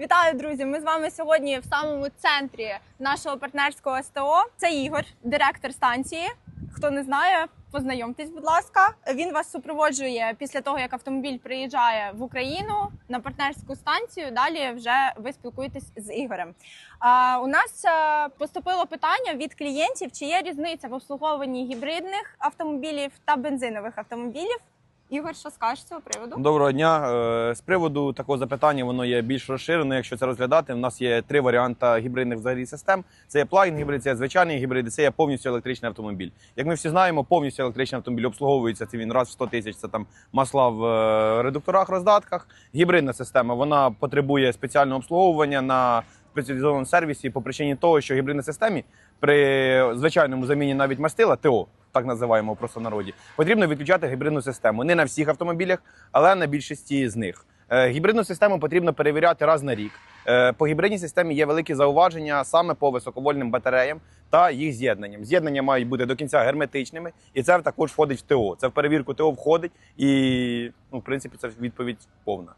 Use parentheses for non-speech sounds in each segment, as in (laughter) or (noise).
Вітаю, друзі! Ми з вами сьогодні в самому центрі нашого партнерського СТО. Це Ігор, директор станції. Хто не знає, познайомтесь, будь ласка. Він вас супроводжує після того, як автомобіль приїжджає в Україну на партнерську станцію. Далі вже ви спілкуєтесь з Ігорем. А, у нас е, поступило питання від клієнтів: чи є різниця в обслуговуванні гібридних автомобілів та бензинових автомобілів? Ігор, що скажеш цього приводу? Доброго дня. Е, З приводу такого запитання воно є більш розширено. Якщо це розглядати, у нас є три варіанти гібридних взагалі систем: це є плагін гібрид, це є звичайний гібрид, це є повністю електричний автомобіль. Як ми всі знаємо, повністю електричний автомобіль обслуговується. Це він раз в 100 тисяч. Це там масла в е, редукторах, роздатках. Гібридна система вона потребує спеціального обслуговування на спеціалізованому сервісі по причині того, що в гібридній системі при звичайному заміні навіть мастила ТО. Так називаємо в простонароді, потрібно відключати гібридну систему. Не на всіх автомобілях, але на більшості з них. Е, Гібридну систему потрібно перевіряти раз на рік. Е, По гібридній системі є великі зауваження саме по високовольним батареям та їх з'єднанням. З'єднання мають бути до кінця герметичними, і це також входить в ТО. Це в перевірку ТО входить, і ну, в принципі це відповідь повна.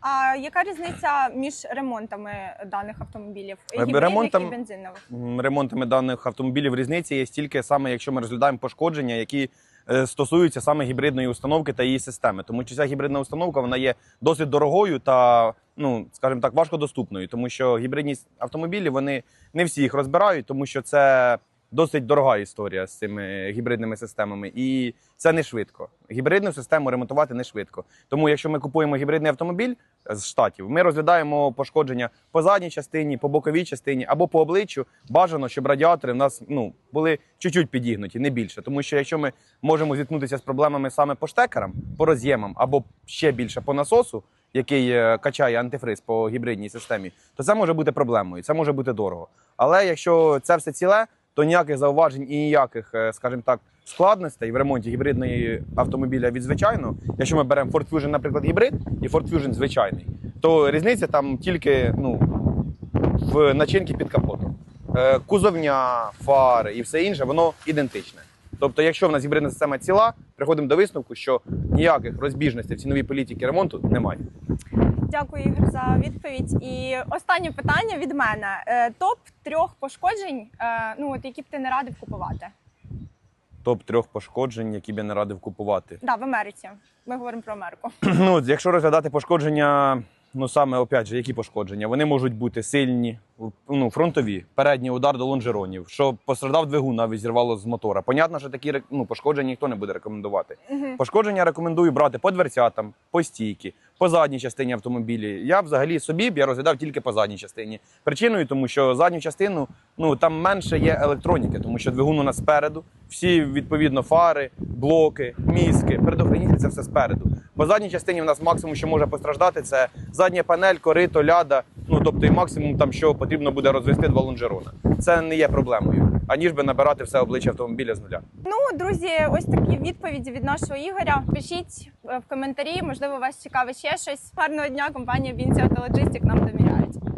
А яка різниця між ремонтами даних автомобілів? Гібридних ремонтом- і бензинових? М, ремонтами даних автомобілів різниці є стільки саме, якщо ми розглядаємо пошкодження, які е, стосуються саме гібридної установки та її системи. Тому що ця гібридна установка вона є досить дорогою та, ну скажімо так, важкодоступною, тому що гібридні с- автомобілі вони не всі їх розбирають, тому що це досить дорога історія з цими гібридними системами, і це не швидко. Гібридну систему ремонтувати не швидко. Тому, якщо ми купуємо гібридний автомобіль з штатів, ми розглядаємо пошкодження по задній частині, по боковій частині або по обличчю. Бажано, щоб радіатори в нас ну були чуть-чуть підігнуті, не більше. Тому що якщо ми можемо зіткнутися з проблемами саме по штекерам, по роз'ємам або ще більше по насосу, який е, качає антифриз по гібридній системі, то це може бути проблемою, це може бути дорого. Але якщо це все ціле, то ніяких зауважень і ніяких, е, скажімо так, складностей в ремонті гібридної автомобіля від звичайного, якщо ми беремо Ford Fusion, наприклад, гібрид і Ford Fusion звичайний, то різниця там тільки ну, в начинці під капотом. Е, Кузовня, фари і все інше, воно ідентичне. Тобто, якщо в нас гібридна система ціла, приходимо до висновку, що ніяких розбіжностей в ціновій політиці ремонту немає. Дякую, Ігор, за відповідь. І останнє питання від мене: Е, топ трьох пошкоджень, е, ну от які б ти не радив купувати. Топ трьох пошкоджень, які б я не радив купувати. Да, в Америці. Ми говоримо про Америку. (clears throat) Ну, якщо розглядати пошкодження, ну саме опять же, які пошкодження? Вони можуть бути сильні, ну, фронтові, передній удар до лонжеронів, що пострадав двигун, навіть зірвало з мотора. Понятно, що такі ну, пошкодження ніхто не буде рекомендувати. Мгм. Пошкодження рекомендую брати по дверцятам, по стійки, по задній частині автомобілі. Я взагалі собі б я розглядав тільки по задній частині. Причиною, тому що задню частину ну там менше є електроніки, тому що двигун у нас спереду. Всі відповідно фари, блоки, мізки, предохранитель це все спереду. По задній частині в нас максимум, що може постраждати, це задня панель, корито, ляда. Ну тобто, і максимум там, що потрібно буде розвести два лонжерона. Це не є проблемою, аніж би набирати все обличчя автомобіля з нуля. Ну, друзі, ось такі відповіді від нашого Ігоря. Пишіть е, в коментарі, можливо, вас цікавить ще щось. Гарного дня, компанія Auto Logistics нам довіряють.